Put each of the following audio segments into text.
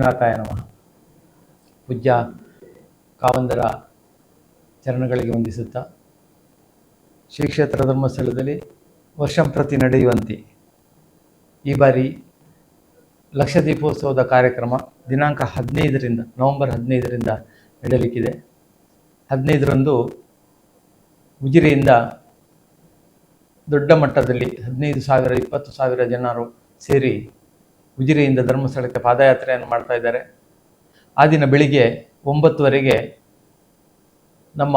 ಶ್ರೀನಾಥಾಯ ನಮಃ ಪೂಜ್ಯ ಕಾವಂದರ ಚರಣಗಳಿಗೆ ವಂದಿಸುತ್ತಾ ಶ್ರೀ ಕ್ಷೇತ್ರ ಧರ್ಮಸ್ಥಳದಲ್ಲಿ ವರ್ಷಂಪ್ರತಿ ನಡೆಯುವಂತೆ ಈ ಬಾರಿ ಲಕ್ಷ ದೀಪೋತ್ಸವದ ಕಾರ್ಯಕ್ರಮ ದಿನಾಂಕ ಹದಿನೈದರಿಂದ, ನವೆಂಬರ್ ಹದಿನೈದರಿಂದ ನಡೆಯಲಿಕ್ಕಿದೆ. ಹದಿನೈದರಂದು ಉಜಿರೆಯಿಂದ ದೊಡ್ಡ ಮಟ್ಟದಲ್ಲಿ ಹದಿನೈದು ಸಾವಿರ, ಇಪ್ಪತ್ತು ಸಾವಿರ ಜನರು ಸೇರಿ ಉಜಿರೆಯಿಂದ ಧರ್ಮಸ್ಥಳಕ್ಕೆ ಪಾದಯಾತ್ರೆಯನ್ನು ಮಾಡ್ತಾ ಇದ್ದಾರೆ. ಆ ದಿನ ಬೆಳಿಗ್ಗೆ ಒಂಬತ್ತುವರೆಗೆ ನಮ್ಮ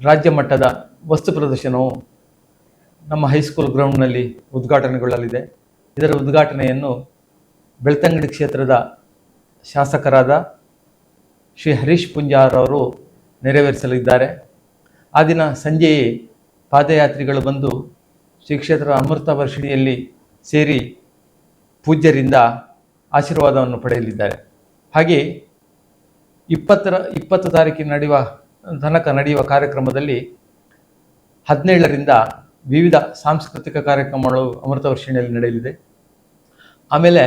ರಾಜ್ಯ ಮಟ್ಟದ ವಸ್ತು ಪ್ರದರ್ಶನವು ನಮ್ಮ ಹೈಸ್ಕೂಲ್ ಗ್ರೌಂಡ್ನಲ್ಲಿ ಉದ್ಘಾಟನೆಗೊಳ್ಳಲಿದೆ. ಇದರ ಉದ್ಘಾಟನೆಯನ್ನು ಬೆಳ್ತಂಗಡಿ ಕ್ಷೇತ್ರದ ಶಾಸಕರಾದ ಶ್ರೀ ಹರೀಶ್ ಪುಂಜಾರ್ ಅವರು ನೆರವೇರಿಸಲಿದ್ದಾರೆ. ಆ ದಿನ ಸಂಜೆಯೇ ಪಾದಯಾತ್ರಿಗಳು ಬಂದು ಶ್ರೀ ಕ್ಷೇತ್ರ ಅಮೃತ ವರ್ಷಿಣಿಯಲ್ಲಿ ಸೇರಿ ಪೂಜ್ಯರಿಂದ ಆಶೀರ್ವಾದವನ್ನು ಪಡೆಯಲಿದ್ದಾರೆ. ಹಾಗೆ ಇಪ್ಪತ್ತರ, ಇಪ್ಪತ್ತು ತಾರೀಕಿನ ನಡೆಯುವ, ತನಕ ನಡೆಯುವ ಕಾರ್ಯಕ್ರಮದಲ್ಲಿ ಹದಿನೇಳರಿಂದ ವಿವಿಧ ಸಾಂಸ್ಕೃತಿಕ ಕಾರ್ಯಕ್ರಮಗಳು ಅಮೃತ ವರ್ಷಿಣಿಯಲ್ಲಿ ನಡೆಯಲಿದೆ. ಆಮೇಲೆ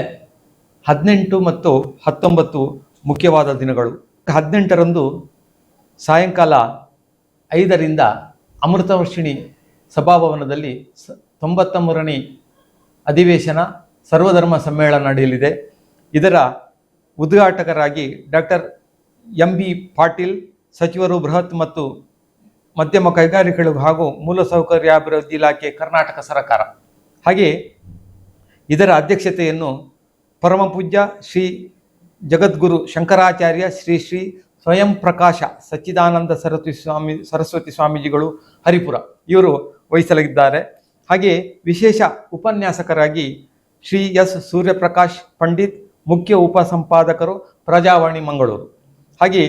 ಹದಿನೆಂಟು ಮತ್ತು ಹತ್ತೊಂಬತ್ತು ಮುಖ್ಯವಾದ ದಿನಗಳು. ಹದಿನೆಂಟರಂದು ಸಾಯಂಕಾಲ ಐದರಿಂದ ಅಮೃತ ವರ್ಷಿಣಿ ಸಭಾಭವನದಲ್ಲಿ ಸ ತೊಂಬತ್ತ ಮೂರನೇ ಅಧಿವೇಶನ ಸರ್ವಧರ್ಮ ಸಮ್ಮೇಳನ ನಡೆಯಲಿದೆ. ಇದರ ಉದ್ಘಾಟಕರಾಗಿ ಡಾಕ್ಟರ್ ಎಂ ಬಿ ಪಾಟೀಲ್, ಸಚಿವರು ಬೃಹತ್ ಮತ್ತು ಮಧ್ಯಮ ಕೈಗಾರಿಕೆಗಳು ಹಾಗೂ ಮೂಲಸೌಕರ್ಯಾಭಿವೃದ್ಧಿ ಇಲಾಖೆ ಕರ್ನಾಟಕ ಸರ್ಕಾರ. ಹಾಗೆ ಇದರ ಅಧ್ಯಕ್ಷತೆಯನ್ನು ಪರಮಪೂಜ್ಯ ಶ್ರೀ ಜಗದ್ಗುರು ಶಂಕರಾಚಾರ್ಯ, ಶ್ರೀ ಶ್ರೀ ಸ್ವಯಂ ಪ್ರಕಾಶ ಸಚ್ಚಿದಾನಂದ ಸರಸ್ವತಿ ಸ್ವಾಮಿ, ಸರಸ್ವತಿ ಸ್ವಾಮೀಜಿಗಳು ಹರಿಪುರ ಇವರು ವಹಿಸಲಿದ್ದಾರೆ. ಹಾಗೆ ವಿಶೇಷ ಉಪನ್ಯಾಸಕರಾಗಿ ಶ್ರೀ ಎಸ್ ಸೂರ್ಯಪ್ರಕಾಶ್ ಪಂಡಿತ್, ಮುಖ್ಯ ಉಪಸಂಪಾದಕರು, ಪ್ರಜಾವಾಣಿ ಮಂಗಳೂರು. ಹಾಗೆ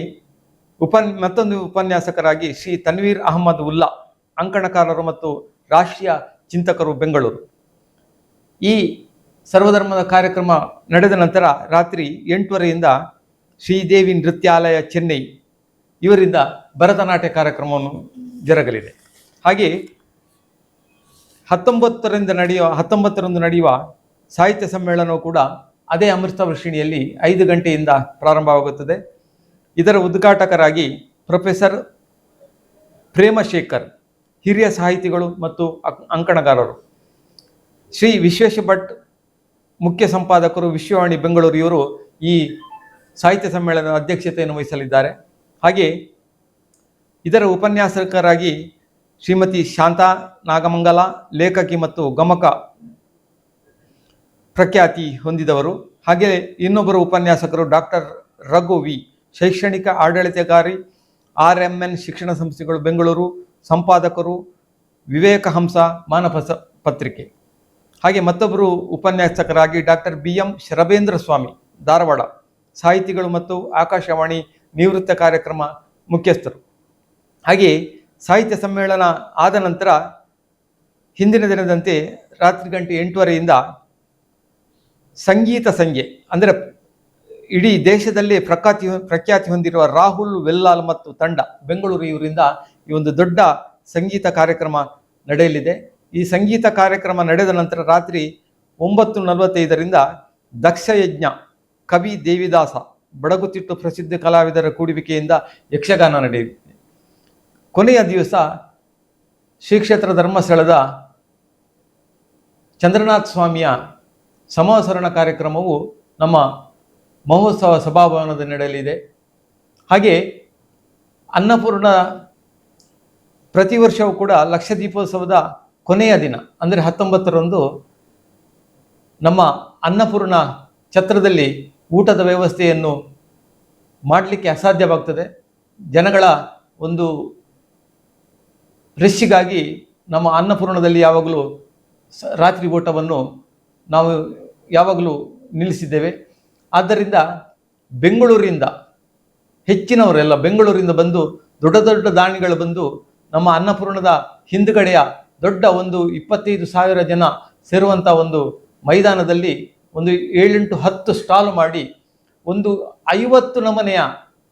ಉಪನ್, ಮತ್ತೊಂದು ಉಪನ್ಯಾಸಕರಾಗಿ ಶ್ರೀ ತನ್ವೀರ್ ಅಹಮದ್ ಉಲ್ಲಾ, ಅಂಕಣಕಾರರು ಮತ್ತು ರಾಷ್ಟ್ರೀಯ ಚಿಂತಕರು ಬೆಂಗಳೂರು. ಈ ಸರ್ವಧರ್ಮದ ಕಾರ್ಯಕ್ರಮ ನಡೆದ ನಂತರ ರಾತ್ರಿ ಎಂಟುವರೆಯಿಂದ ಶ್ರೀದೇವಿ ನೃತ್ಯಾಲಯ ಚೆನ್ನೈ ಇವರಿಂದ ಭರತನಾಟ್ಯ ಕಾರ್ಯಕ್ರಮವನ್ನು ಜರುಗಲಿದೆ. ಹಾಗೆ ಹತ್ತೊಂಬತ್ತರಿಂದ ನಡೆಯುವ, ಹತ್ತೊಂಬತ್ತರಂದು ನಡೆಯುವ ಸಾಹಿತ್ಯ ಸಮ್ಮೇಳನವು ಕೂಡ ಅದೇ ಅಮೃತ ವೃಷಿಣಿಯಲ್ಲಿ ಐದು ಗಂಟೆಯಿಂದ ಪ್ರಾರಂಭವಾಗುತ್ತದೆ. ಇದರ ಉದ್ಘಾಟಕರಾಗಿ ಪ್ರೊಫೆಸರ್ ಪ್ರೇಮಶೇಖರ್, ಹಿರಿಯ ಸಾಹಿತಿಗಳು ಮತ್ತು ಅಕ್- ಅಂಕಣಗಾರರು. ಶ್ರೀ ವಿಶ್ವೇಶ ಭಟ್ ಮುಖ್ಯ ಸಂಪಾದಕರು ವಿಶ್ವವಾಣಿ ಬೆಂಗಳೂರು ಇವರು ಈ ಸಾಹಿತ್ಯ ಸಮ್ಮೇಳನದ ಅಧ್ಯಕ್ಷತೆಯನ್ನು ವಹಿಸಲಿದ್ದಾರೆ. ಹಾಗೆ ಇದರ ಉಪನ್ಯಾಸಕರಾಗಿ ಶ್ರೀಮತಿ ಶಾಂತಾ ನಾಗಮಂಗಲ, ಲೇಖಕಿ ಮತ್ತು ಗಮಕ ಪ್ರಖ್ಯಾತಿ ಹೊಂದಿದವರು. ಹಾಗೆ ಇನ್ನೊಬ್ಬರು ಉಪನ್ಯಾಸಕರು ಡಾಕ್ಟರ್ ರಘು ವಿ. ಶೈಕ್ಷಣಿಕ ಆಡಳಿತಗಾರಿ ಆರ್ ಎಂ ಎನ್ ಶಿಕ್ಷಣ ಸಂಸ್ಥೆಗಳು ಬೆಂಗಳೂರು, ಸಂಪಾದಕರು ವಿವೇಕ ಹಂಸ ಮಾನವ ಸ- ಪತ್ರಿಕೆ. ಹಾಗೆ ಮತ್ತೊಬ್ಬರು ಉಪನ್ಯಾಸಕರಾಗಿ doctor B M Sharabendra Swami, Dharwad. ಸಾಹಿತಿಗಳು ಮತ್ತು ಆಕಾಶವಾಣಿ ನಿವೃತ್ತ ಕಾರ್ಯಕ್ರಮ ಮುಖ್ಯಸ್ಥರು. ಹಾಗೆ ಸಾಹಿತ್ಯ ಸಮ್ಮೇಳನ ಆದ ನಂತರ ಹಿಂದಿನ ದಿನದಂತೆ ರಾತ್ರಿ ಗಂಟೆ ಎಂಟುವರೆಯಿಂದ ಸಂಗೀತ ಸಂಜೆ, ಅಂದರೆ ಇಡೀ ದೇಶದಲ್ಲಿ ಪ್ರಖ್ಯಾತಿ ಪ್ರಖ್ಯಾತಿ ಹೊಂದಿರುವ ರಾಹುಲ್ ವೆಲ್ಲಾಲ್ ಮತ್ತು ತಂಡ, ಬೆಂಗಳೂರು ಇವರಿಂದ ಈ ಒಂದು ದೊಡ್ಡ ಸಂಗೀತ ಕಾರ್ಯಕ್ರಮ ನಡೆಯಲಿದೆ. ಈ ಸಂಗೀತ ಕಾರ್ಯಕ್ರಮ ನಡೆದ ನಂತರ ರಾತ್ರಿ ಒಂಬತ್ತು ನಲವತ್ತೈದರಿಂದ ದಕ್ಷಯಜ್ಞ, ಕವಿ ದೇವಿದಾಸ, ಬಡಗುತಿಟ್ಟು ಪ್ರಸಿದ್ಧ ಕಲಾವಿದರ ಕೂಡುವಿಕೆಯಿಂದ ಯಕ್ಷಗಾನ ನಡೆಯುತ್ತೆ ಕೊನೆಯ ದಿವಸ ಶ್ರೀ ಕ್ಷೇತ್ರ ಧರ್ಮಸ್ಥಳದ ಚಂದ್ರನಾಥ ಸ್ವಾಮಿಯ ಸಮಾಸರಣ ಕಾರ್ಯಕ್ರಮವು ನಮ್ಮ ಮಹೋತ್ಸವ ಸಭಾಭವನದ ನಡೆಯಲಿದೆ ಹಾಗೆ ಅನ್ನಪೂರ್ಣ ಪ್ರತಿ ವರ್ಷವೂ ಕೂಡ ಲಕ್ಷ ದೀಪೋತ್ಸವದ ಕೊನೆಯ ದಿನ, ಅಂದರೆ ಹತ್ತೊಂಬತ್ತರಂದು ನಮ್ಮ ಅನ್ನಪೂರ್ಣ ಛತ್ರದಲ್ಲಿ ಊಟದ ವ್ಯವಸ್ಥೆಯನ್ನು ಮಾಡಲಿಕ್ಕೆ ಅಸಾಧ್ಯವಾಗ್ತದೆ. ಜನಗಳ ಒಂದು ರಶ್ಶಿಗಾಗಿ ನಮ್ಮ ಅನ್ನಪೂರ್ಣದಲ್ಲಿ ಯಾವಾಗಲೂ ರಾತ್ರಿ ಊಟವನ್ನು ನಾವು ಯಾವಾಗಲೂ ನಿಲ್ಲಿಸಿದ್ದೇವೆ. ಆದ್ದರಿಂದ ಬೆಂಗಳೂರಿಂದ ಹೆಚ್ಚಿನವರೆಲ್ಲ ಬೆಂಗಳೂರಿಂದ ಬಂದು ದೊಡ್ಡ ದೊಡ್ಡ ದಾಣಿಗಳು ಬಂದು ನಮ್ಮ ಅನ್ನಪೂರ್ಣದ ಹಿಂದುಗಡೆಯ ದೊಡ್ಡ ಒಂದು ಇಪ್ಪತ್ತೈದು ಸಾವಿರ ಜನ ಸೇರುವಂಥ ಒಂದು ಮೈದಾನದಲ್ಲಿ ಒಂದು ಏಳೆಂಟು ಹತ್ತು ಸ್ಟಾಲ್ ಮಾಡಿ ಒಂದು ಐವತ್ತು ನಮನೆಯ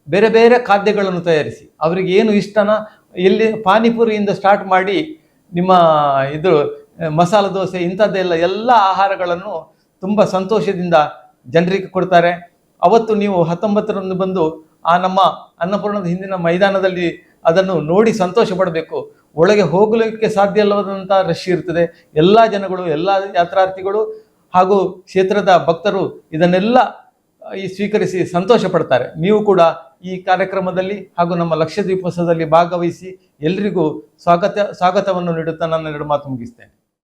ಬೇರೆ ಬೇರೆ ಖಾದ್ಯಗಳನ್ನು ತಯಾರಿಸಿ. ಅವರಿಗೆ ಏನು ಇಷ್ಟನ ಎಲ್ಲಿ ಪಾನಿಪುರಿಯಿಂದ ಸ್ಟಾರ್ಟ್ ಮಾಡಿ ನಿಮ್ಮ ಇದು ಮಸಾಲ ದೋಸೆ ಇಂಥದ್ದೆಲ್ಲ ಎಲ್ಲ ಆಹಾರಗಳನ್ನು ತುಂಬ ಸಂತೋಷದಿಂದ ಜನರಿಗೆ ಕೊಡ್ತಾರೆ. ಅವತ್ತು ನೀವು ಹತ್ತೊಂಬತ್ತರಂದು ಬಂದು ಆ ನಮ್ಮ ಅನ್ನಪೂರ್ಣದ ಹಿಂದಿನ ಮೈದಾನದಲ್ಲಿ ಅದನ್ನು ನೋಡಿ ಸಂತೋಷ ಪಡಬೇಕು ಒಳಗೆ ಹೋಗಲಿಕ್ಕೆ ಸಾಧ್ಯ ಇಲ್ಲವಾದಂಥ ರಶ್ ಇರ್ತದೆ. ಎಲ್ಲ ಜನಗಳು, ಎಲ್ಲ ಯಾತ್ರಾರ್ಥಿಗಳು ಹಾಗೂ ಕ್ಷೇತ್ರದ ಭಕ್ತರು ಇದನ್ನೆಲ್ಲ ಈ ಸ್ವೀಕರಿಸಿ ಸಂತೋಷ ಪಡ್ತಾರೆ ನೀವು ಕೂಡ ಈ ಕಾರ್ಯಕ್ರಮದಲ್ಲಿ ಹಾಗೂ ನಮ್ಮ ಲಕ್ಷದ್ವೀಪೋತ್ಸವದಲ್ಲಿ ಭಾಗವಹಿಸಿ ಎಲ್ರಿಗೂ ಸ್ವಾಗತ, ಸ್ವಾಗತವನ್ನು ನೀಡುತ್ತಾ ನನ್ನ ಎರಡು ಮಾತು ಮುಗಿಸ್ತೇನೆ.